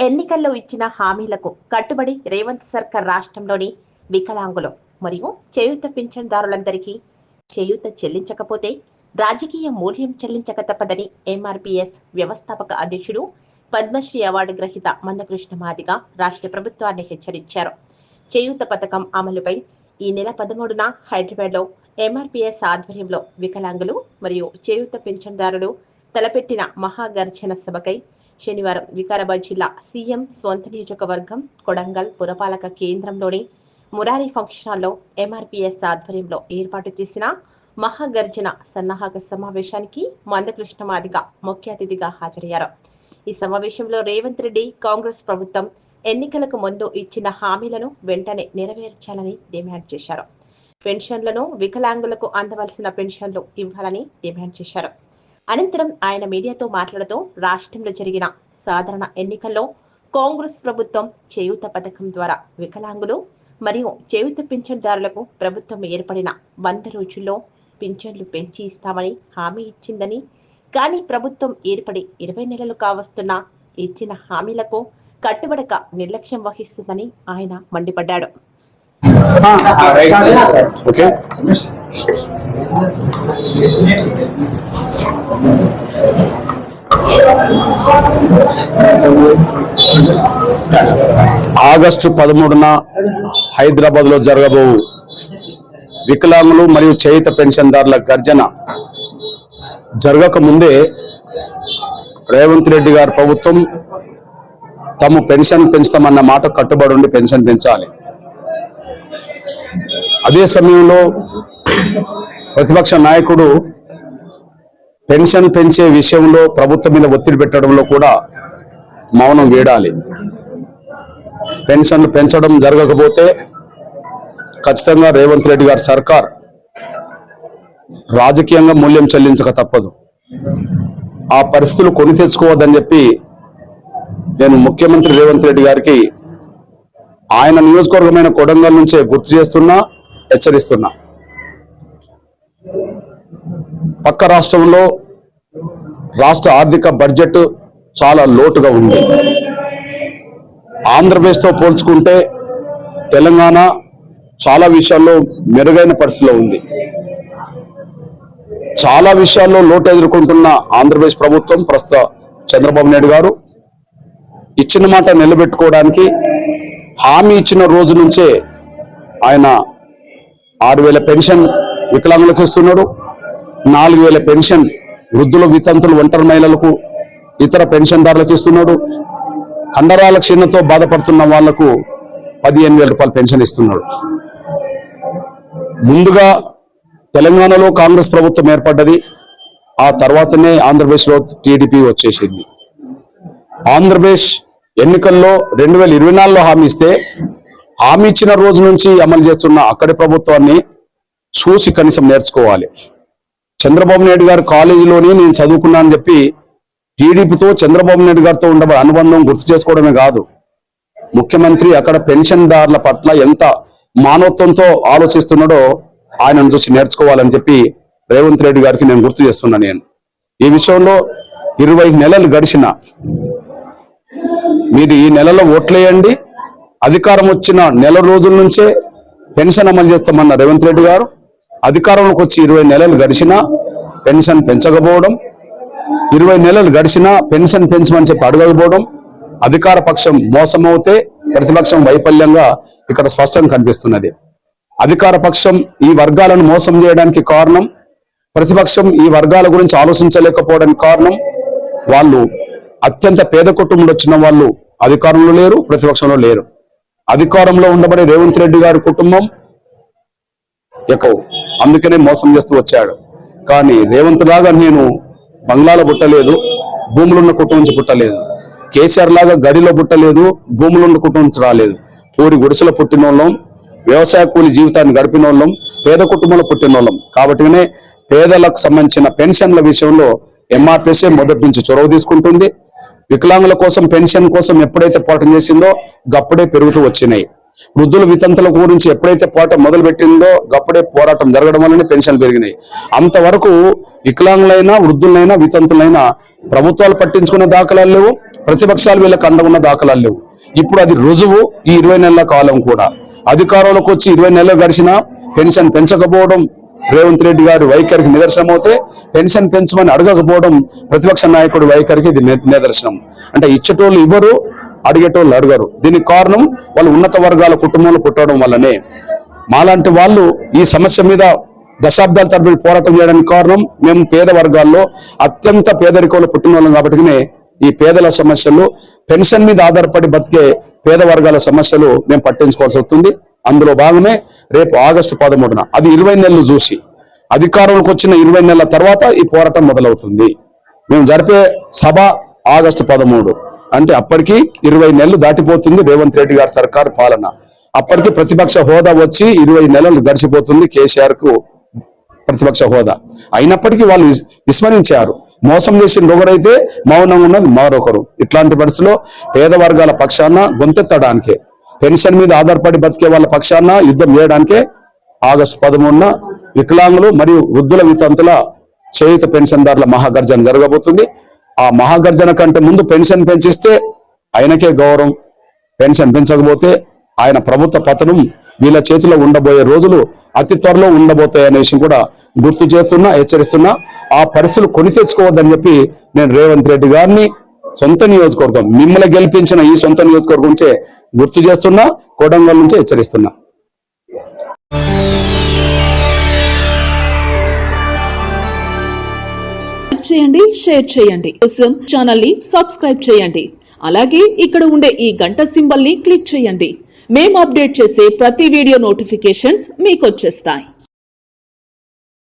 ఎన్నికల్లో ఇచ్చిన హామీలకు కట్టుబడి రేవంత్ సర్కార్ రాష్ట్రంలోని వికలాంగులు మరియు చేయూత పింఛన్దారులందరికీ చేయూత చెల్లించకపోతే రాజకీయ మూల్యం చెల్లించక తప్పదని ఎంఆర్పిఎస్ వ్యవస్థాపక అధ్యక్షుడు పద్మశ్రీ అవార్డు గ్రహీత మందకృష్ణ మాదిగ రాష్ట్ర ప్రభుత్వాన్ని హెచ్చరించారు. చేయూత పథకం అమలుపై ఈ నెల పదమూడున హైదరాబాద్లో ఎంఆర్పిఎస్ ఆధ్వర్యంలో వికలాంగులు మరియు చేయూత పింఛన్దారులు తలపెట్టిన మహాగర్జన సభకై శనివారం వికారాబాద్ జిల్లా సీఎం స్వంత నియోజకవర్గం కొడంగల్ పురపాలక కేంద్రంలోని మురారి ఫంక్షన్ హాల్లో ఎంఆర్పీఎస్ ఆధ్వర్యంలో ఏర్పాటు చేసిన మహాగర్జన సన్నాహక సమావేశానికి మందకృష్ణ మాదిగ ముఖ్య అతిథిగా హాజరయ్యారు. ఈ సమావేశంలో రేవంత్ రెడ్డి కాంగ్రెస్ ప్రభుత్వం ఎన్నికలకు ముందు ఇచ్చిన హామీలను వెంటనే నెరవేర్చాలని డిమాండ్ చేశారు. పెన్షన్లను వికలాంగులకు అందవలసిన పెన్షన్లు ఇవ్వాలని డిమాండ్ చేశారు. అనంతరం ఆయన మీడియాతో మాట్లాడుతూ రాష్ట్రంలో జరిగిన సాధారణ ఎన్నికల్లో కాంగ్రెస్ ప్రభుత్వం చేయూత పథకం ద్వారా వికలాంగులు మరియు చేయూత పింఛన్దారులకు ప్రభుత్వం ఏర్పడిన వంద రోజుల్లో పింఛన్లు పెంచి ఇస్తామని హామీ ఇచ్చిందని కానీ ప్రభుత్వం ఏర్పడి ఇరవై నెలలు కావస్తున్నా ఇచ్చిన హామీలకు కట్టుబడక నిర్లక్ష్యం వహిస్తుందని ఆయన మండిపడ్డాడు. ఓకే. ఆగస్టు పదమూడున హైదరాబాద్లో జరగబోవు వికలాంగులు మరియు చేయిత పెన్షన్దారుల గర్జన. జరగక ముందే రేవంత్ రెడ్డి గారి ప్రభుత్వం తాము పెన్షన్ పెంచుతామన్న మాట కట్టుబడి ఉండి పెన్షన్ పెంచాలి. అదే సమయంలో ప్రతిపక్ష నాయకుడు పెన్షన్ పెంచే విషయంలో ప్రభుత్వం మీద ఒత్తిడి పెట్టడంలో కూడా మౌనం వీడాలి. పెన్షన్లు పెంచడం జరగకపోతే ఖచ్చితంగా రేవంత్ రెడ్డి గారి సర్కార్ రాజకీయంగా మూల్యం చెల్లించక తప్పదు. ఆ పరిస్థితులు కొని తెచ్చుకోవద్దని చెప్పి నేను ముఖ్యమంత్రి రేవంత్ రెడ్డి గారికి ఆయన నియోజకవర్గమైన కొడంగల్ నుంచే గుర్తు చేస్తున్నా హెచ్చరిస్తున్నా. పక్క రాష్ట్రంలో రాష్ట్ర ఆర్థిక బడ్జెట్ చాలా లోటుగా ఉంది. ఆంధ్రప్రదేశ్తో పోల్చుకుంటే తెలంగాణ చాలా విషయాల్లో మెరుగైన పరిస్థితిలో ఉంది. చాలా విషయాల్లో లోటు ఎదుర్కొంటున్న ఆంధ్రప్రదేశ్ ప్రభుత్వం ప్రస్తుత చంద్రబాబు నాయుడు గారు ఇచ్చిన మాట నిలబెట్టుకోవడానికి హామీ ఇచ్చిన రోజు నుంచే ఆయన ఆరు వేల పెన్షన్ వికలాంగులకు ఇస్తున్నాడు నాలుగు వేల పెన్షన్ వృద్ధుల వితంతులు ఒంటరి మహిళలకు ఇతర పెన్షన్దారులకు ఇస్తున్నాడు. కండరాల క్షీణతో బాధపడుతున్న వాళ్ళకు పదిహేను వేల రూపాయలు పెన్షన్ ఇస్తున్నాడు. ముందుగా తెలంగాణలో కాంగ్రెస్ ప్రభుత్వం ఏర్పడ్డది. ఆ తర్వాతనే ఆంధ్రప్రదేశ్లో టీడీపీ వచ్చేసింది. ఆంధ్రప్రదేశ్ ఎన్నికల్లో రెండు వేల ఇరవై నాలుగులో హామీ ఇస్తే హామీ ఇచ్చిన రోజు నుంచి అమలు చేస్తున్న అక్కడి ప్రభుత్వాన్ని చూసి కనీసం నేర్చుకోవాలి. చంద్రబాబు నాయుడు గారు కాలేజీలోనే నేను చదువుకున్నానని చెప్పి టీడీపీతో చంద్రబాబు నాయుడు గారితో ఉండే అనుబంధం గుర్తు చేసుకోవడమే కాదు. ముఖ్యమంత్రి అక్కడ పెన్షన్దారుల పట్ల ఎంత మానవత్వంతో ఆలోచిస్తున్నాడో ఆయనను చూసి నేర్చుకోవాలని చెప్పి రేవంత్ రెడ్డి గారికి నేను గుర్తు చేస్తున్నా నేను. ఈ విషయంలో ఇరవై నెలలు గడిచిన మీరు ఈ నెలలో ఓట్లేయండి. అధికారం వచ్చిన నెల రోజుల నుంచే పెన్షన్ అమలు చేస్తామన్న రేవంత్ రెడ్డి గారు. అధికారంలోకి వచ్చి ఇరవై నెలలు గడిచినా పెన్షన్ పెంచకపోవడం ఇరవై నెలలు గడిచినా పెన్షన్ పెంచమని చెప్పి అడగకపోవడం అధికార పక్షం మోసమవుతే ప్రతిపక్షం వైఫల్యంగా ఇక్కడ స్పష్టం కనిపిస్తున్నది. అధికార పక్షం ఈ వర్గాలను మోసం చేయడానికి కారణం ప్రతిపక్షం ఈ వర్గాల గురించి ఆలోచించలేకపోవడానికి కారణం వాళ్ళు అత్యంత పేద కుటుంబంలో వచ్చిన వాళ్ళు అధికారంలో లేరు ప్రతిపక్షంలో లేరు. అధికారంలో ఉండబడే రేవంత్ రెడ్డి గారి కుటుంబం ఎక్కువ. అందుకనే మోసం చేస్తూ వచ్చాడు. కానీ రేవంత్ లాగా నేను బంగ్లాలో పుట్టలేదు భూములున్న కుటుంబం నుంచి పుట్టలేదు. కేసీఆర్ లాగా గడిలో పుట్టలేదు భూములున్న కుటుంబం నుంచి రాలేదు. పూరి గుడిసెలో పుట్టిన వాళ్ళం వ్యవసాయ కూలి జీవితాన్ని గడిపిన వాళ్ళం పేద కుటుంబంలో పుట్టిన వాళ్ళం కాబట్టినే పేదలకు సంబంధించిన పెన్షన్ల విషయంలో ఎంఆర్పిసి మొదటి నుంచి చొరవ తీసుకుంటుంది. వికలాంగుల కోసం పెన్షన్ కోసం ఎప్పుడైతే పోరాటం చేసిందో గప్పుడే పెరుగుతూ వచ్చినాయి. వృద్ధుల వితంతుల గురించి ఎప్పుడైతే పోరాటం మొదలు పెట్టిందో గప్పుడే పోరాటం జరగడం వల్లనే పెన్షన్లు పెరిగినాయి. అంతవరకు వికలాంగులైనా వృద్ధులైనా వితంతులైనా ప్రభుత్వాలు పట్టించుకున్న దాఖలాలు లేవు ప్రతిపక్షాలు వీళ్ళకి అండగున్న దాఖలాలు లేవు. ఇప్పుడు అది రుజువు ఈ ఇరవై నెలల కాలం కూడా. అధికారంలోకి వచ్చి ఇరవై నెలలు గడిచినా పెన్షన్ పెంచకపోవడం రేవంత్ రెడ్డి గారి వైఖరికి నిదర్శనం అవుతే పెన్షన్ పెంచమని అడగకపోవడం ప్రతిపక్ష నాయకుడి వైఖరికి ఇది నిదర్శనం. అంటే ఇచ్చేటోళ్ళు ఇవ్వరు అడిగేటోళ్ళు అడగరు. దీనికి కారణం వాళ్ళు ఉన్నత వర్గాల కుటుంబంలో పుట్టడం వల్లనే. మాలాంటి వాళ్ళు ఈ సమస్య మీద దశాబ్దాల తరబడి పోరాటం చేయడానికి కారణం మేము పేద వర్గాల్లో అత్యంత పేదరికంలో పుట్టిన వాళ్ళం కాబట్టినే ఈ పేదల సమస్యలు పెన్షన్ మీద ఆధారపడి బతికే పేద వర్గాల సమస్యలు మేము పట్టించుకోవాల్సి వస్తుంది. అందులో భాగమే రేపు ఆగస్టు పదమూడున. అది ఇరవై నెలలు చూసి అధికారంలోకి వచ్చిన ఇరవై నెలల తర్వాత ఈ పోరాటం మొదలవుతుంది. మేము జరిపే సభ ఆగస్టు పదమూడు. అంటే అప్పటికి ఇరవై నెలలు దాటిపోతుంది రేవంత్ రెడ్డి గారి సర్కారు పాలన. అప్పటికి ప్రతిపక్ష హోదా వచ్చి ఇరవై నెలలు గడిచిపోతుంది కేసీఆర్కు ప్రతిపక్ష హోదా. అయినప్పటికీ వాళ్ళు విస్మరించారు. మోసం చేసిన ఒకరైతే మౌనం ఉన్నది మరొకరు. ఇట్లాంటి పరిస్థితిలో పేద వర్గాల పక్షాన గొంతెత్తడానికే. పెన్షన్ మీద ఆధారపడి బతికే వాళ్ళ పక్షాన యుద్ధం చేయడానికే ఆగస్టు పదమూడున వికలాంగులు మరియు వృద్ధుల వితంతుల చేయుత పెన్షన్దారుల మహాగర్జన జరగబోతుంది. ఆ మహాగర్జన కంటే ముందు పెన్షన్ పెంచిస్తే ఆయనకే గౌరవం. పెన్షన్ పెంచకపోతే ఆయన ప్రభుత్వ పతనం వీళ్ళ చేతిలో ఉండబోయే రోజులు అతి త్వరలో ఉండబోతాయనే విషయం కూడా గుర్తు చేస్తున్నా హెచ్చరిస్తున్నా. ఆ పరిస్థితులు కొని తెచ్చుకోవద్దని చెప్పి నేను రేవంత్ రెడ్డి గారిని సొంత నియోజకవర్గం. మిమ్మల్ని గెలిపించిన ఈ సొంత నియోజకవర్గం నుంచే గుర్తు చేస్తున్నా కొడంగల్ నుంచే హెచ్చరిస్తున్నా. చేయండి షేర్ చేయండి. కోసం ఛానల్ని సబ్స్క్రైబ్ చేయండి. అలాగే ఇక్కడ ఉండే ఈ గంట సింబల్ని క్లిక్ చేయండి. మేము అప్డేట్ చేసే ప్రతి వీడియో నోటిఫికేషన్స్ మీకు వచ్చేస్తాయి